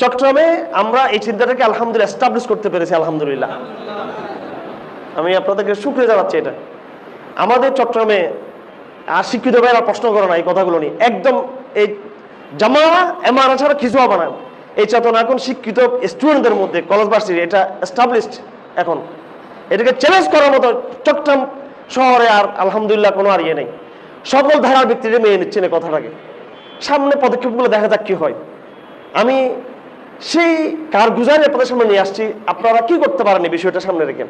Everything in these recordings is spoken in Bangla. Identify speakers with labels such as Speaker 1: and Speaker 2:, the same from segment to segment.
Speaker 1: চট্টগ্রামে আমরা এই চিন্তাটাকে আলহামদুলিল্লাহ এস্টাবলিশ করতে পেরেছি, আলহামদুলিল্লাহ। আমি আপনাদেরকে শুক্রিয়া জানাচ্ছি এটা। আমাদের চট্টগ্রামে আর শিক্ষিত ভাইরা প্রশ্ন করে না এই কথাগুলো নিয়ে। একদম এই জামা এমআর ছাড়া কিছু হবে না। এই চেতনা এখন শিক্ষিত স্টুডেন্টদের মধ্যে কলেজ ভার্সিটি এটা এস্টাবলিশড এখন। এটাকে চ্যালেঞ্জ করার মতো চট্টগ্রাম শহরে আর আলহামদুলিল্লাহ কোনো আর ইয়ে নেই। সকল ধারার ব্যক্তিরা মেনে নিচ্ছেন এই কথাটাকে। সামনে পদক্ষেপগুলো দেখা যাক কি হয়। আমি সেই কারগুজারি আপনাদের সামনে নিয়ে আসছি। আপনারা কি করতে পারেন এই বিষয়টা সামনে রেখে?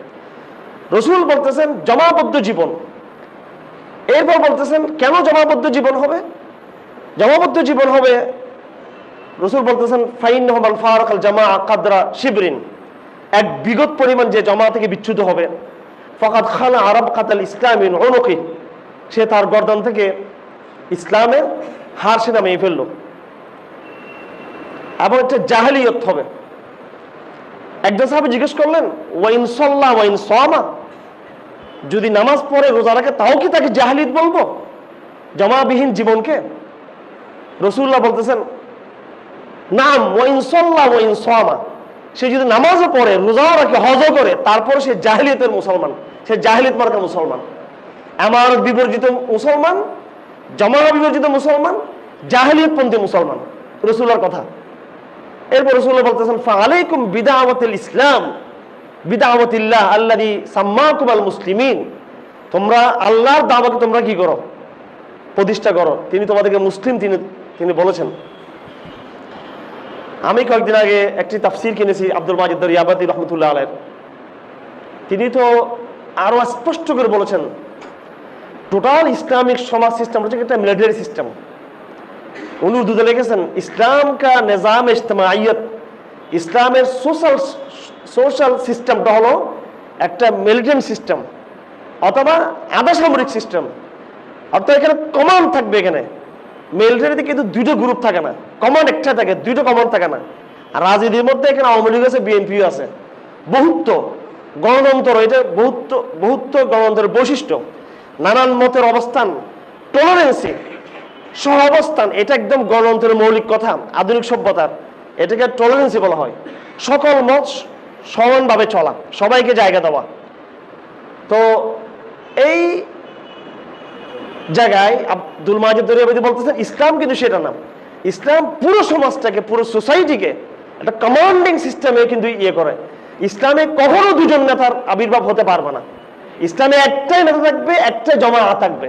Speaker 1: রসুল বলতেছেন, জমাবদ্ধ জীবন। এরপর বলতেছেন, কেন জমাবদ্ধ জীবন হবে? জমাবদ্ধ জীবন হবে, রসুল বলতেছেন ফাইন হমান আল জামা কাদরা শিবরিন। এক বিগত পরিমাণ যে জমা থেকে বিচ্যুত হবে ফকাত খানা আরব কাতাল ইসলামিন অনুকি সে তার গর্দন থেকে ইসলামের হার সে নামিয়ে ফেলল। এবং একটা জাহালিয়ত হবে। একজন সাহেব জিজ্ঞেস করলেন ওয়াইন সল্লাহ ওয়াইন সোয়ামা যদি নামাজ পড়ে, রোজা রাখে, তাও কি তাকে জাহালিয়ত বলব? জমাবিহীন জীবনকে? রসুল্লাহ বলতেছেন, নাম ওয়াইন সল্লাহ ওয়াইন সোয়ামা সে যদি নামাজও পড়ে রোজাও রাখে হজও করে, তারপর সে জাহিলিয়তের মুসলমান। সে জাহিলিয়ত মার্কা মুসলমান। আমার বিবর্জিত মুসলমান জমা বিবর্জিত মুসলমান, জাহিলিয়তপন্থী মুসলমান। রসুল্লার কথা। এরপর রসুল্লাহ বলতেছেন ফালাইকুম বিদাওয়াতিল ইসলাম। বিদাওয়াতিল্লাহ আল্লাহি সাম্মাকুম আল মুসলিমিন তোমরা আল্লাহর দাওয়াকে তোমরা কি করো? প্রতিষ্ঠা করো। তিনি তোমাদেরকে মুসলিম তিনি তিনি বলেছেন। আমি কয়েকদিন আগে একটি তাফসির কিনেছি আব্দুল মাজিদ ইয়াবাদি রহমতুল্লাহ আলের তিনি তো আরও স্পষ্ট করে বলেছেন, টোটাল ইসলামিক সমাজ সিস্টেম হচ্ছে একটা মিলিটারি সিস্টেম উনি উর্দুতে লিখেছেন, ইসলাম কা নিজাম ইজতমাইয়ত ইসলামের সোশ্যাল সোশ্যাল সিস্টেমটা হলো একটা মিলিটারি সিস্টেম অথবা আধা সিস্টেম অর্থাৎ এখানে কমান্ড থাকবে এখানে। মিলিটারিতে কিন্তু দুটো গ্রুপ থাকে না। কমান্ড একটা থাকে দুটো কমান্ড থাকে না। রাজনীতির মধ্যে এখানে আওয়ামী লীগ আছে বিএনপিও আছে। বহুত্ব গণতন্ত্র, এটা বহুত্ব বহুত্ব গণতন্ত্রের বৈশিষ্ট্য। নানান মতের অবস্থান টলারেন্সি সহ অবস্থান এটা একদম গণতন্ত্রের মৌলিক কথা, আধুনিক সভ্যতার এটাকে টলারেন্সি বলা হয়। সকল মত সমানভাবে চলা, সবাইকে জায়গা দেওয়া। তো এই জায়গায় আব্দুল মাজিদ দরিয়াবাদী বলতেছেন, ইসলাম কিন্তু সেটা না ইসলাম পুরো সমাজটাকে, পুরো সোসাইটিকে একটা কমান্ডিং সিস্টেমে কিন্তু ইয়ে করে। ইসলামে কখনো দুজন নেতার আবির্ভাব হতে পারবে না। ইসলামে একটাই নেতা থাকবে একটাই জমা থাকবে।